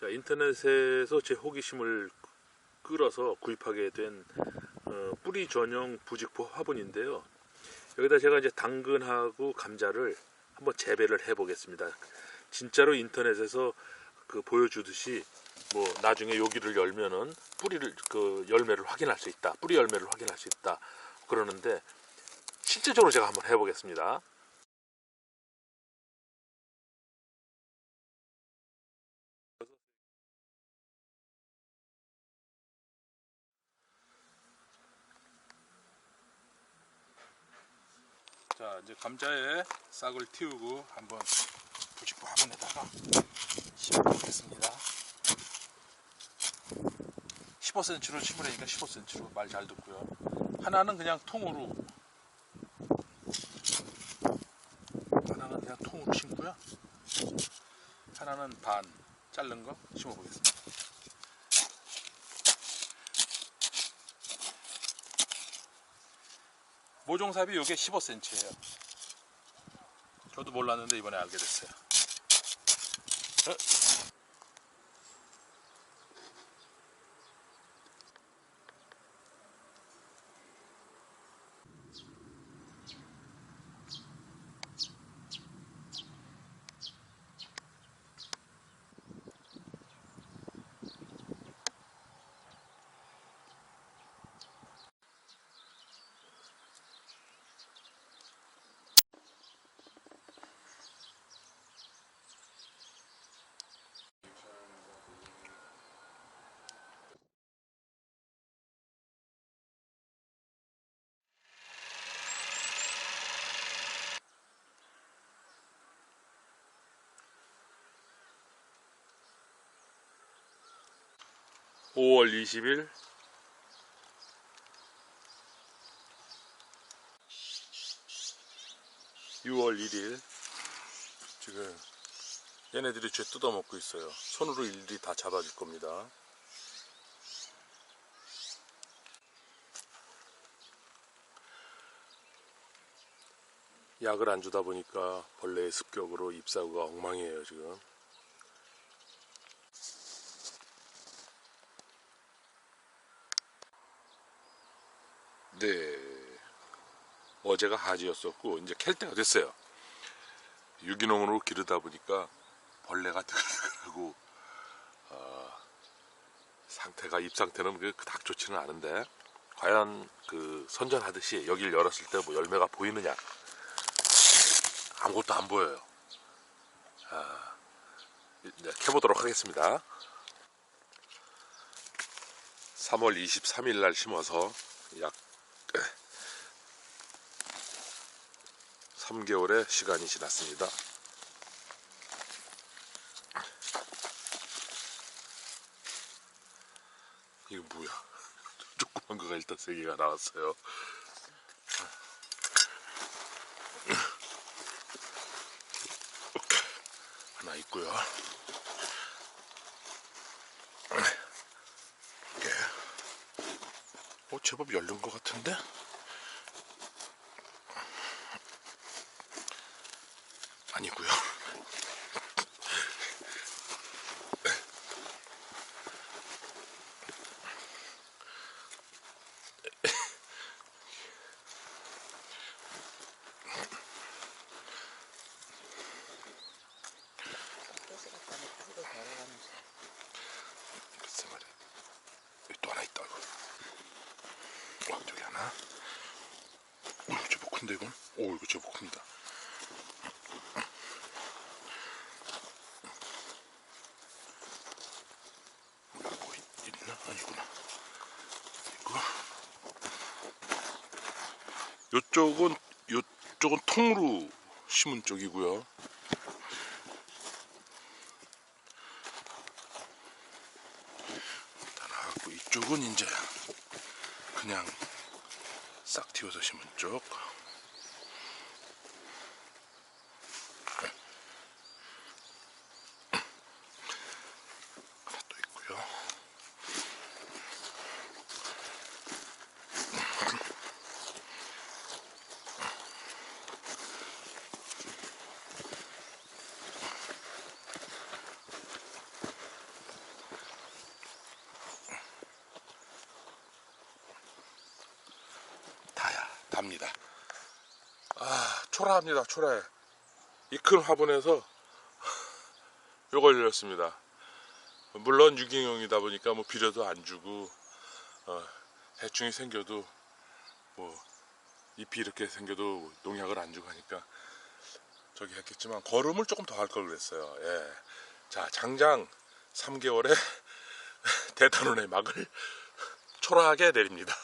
자, 인터넷에서 제 호기심을 끌어서 구입하게 된 어, 뿌리 전용 부직포 화분인데요. 여기다 제가 이제 당근하고 감자를 한번 재배를 해 보겠습니다. 진짜로 인터넷에서 그 보여주듯이 뭐 나중에 여기를 열면은 뿌리를 그 열매를 확인할 수 있다. 뿌리 열매를 확인할 수 있다. 그러는데 실제적으로 제가 한번 해 보겠습니다. 자 이제 감자에 싹을 틔우고 한번 부직포 화분에다가 심어보겠습니다. 15cm로 심으려니까 15cm로 말 잘 듣고요. 하나는 그냥 통으로. 하나는 그냥 통으로 심고요. 하나는 반 자른 거 심어보겠습니다 모종삽이 이게 15cm예요. 저도 몰랐는데 이번에 알게 됐어요. 어? (5월 20일) (6월 1일) 지금 얘네들이 죄 뜯어먹고 있어요. 손으로 일일이 다 잡아줄 겁니다. 약을 안 주다 보니까 벌레의 습격으로 잎사구가 엉망이에요 지금 네 어제가 하지였었고 이제 캘 때가 됐어요 유기농으로 기르다 보니까 벌레가 드글드글하고 어, 상태가 잎 상태는 그 그닥 좋지는 않은데 과연 그 선전하듯이 여기를 열었을 때 뭐 열매가 보이느냐 아무것도 안 보여요. 아, 이제 캐보도록 하겠습니다. 3월 23일 날 심어서 약 3개월의 시간이 지났습니다. 이거 뭐야? 조그만 거가 일단 3개가 나왔어요. 하나 있고요. 이게 어 제법 열린 것 같은데? 아니고요. 글쎄 말이야. 여기 또 하나 있다 이거. 와 저기 하나. 오 이거 제법 큰데 이건? 오 이거 제법 큽니다. 뭐 있- 있나? 아니구나. 이거. 요쪽은 요쪽은 통으로 심은 쪽이고요. 이쪽은 이제 그냥 싹 틔워서 심은 쪽. 납니다. 아 초라합니다 초라해. 이 큰 화분에서 요걸 열렸습니다. 물론 유기농이다 보니까 뭐 비료도 안 주고 어, 해충이 생겨도 뭐 잎이 이렇게 생겨도 농약을 안 주고 하니까 저기 했겠지만 거름을 조금 더 할 걸 그랬어요. 예. 자 장장 3개월에 대탄원의 막을 초라하게 내립니다.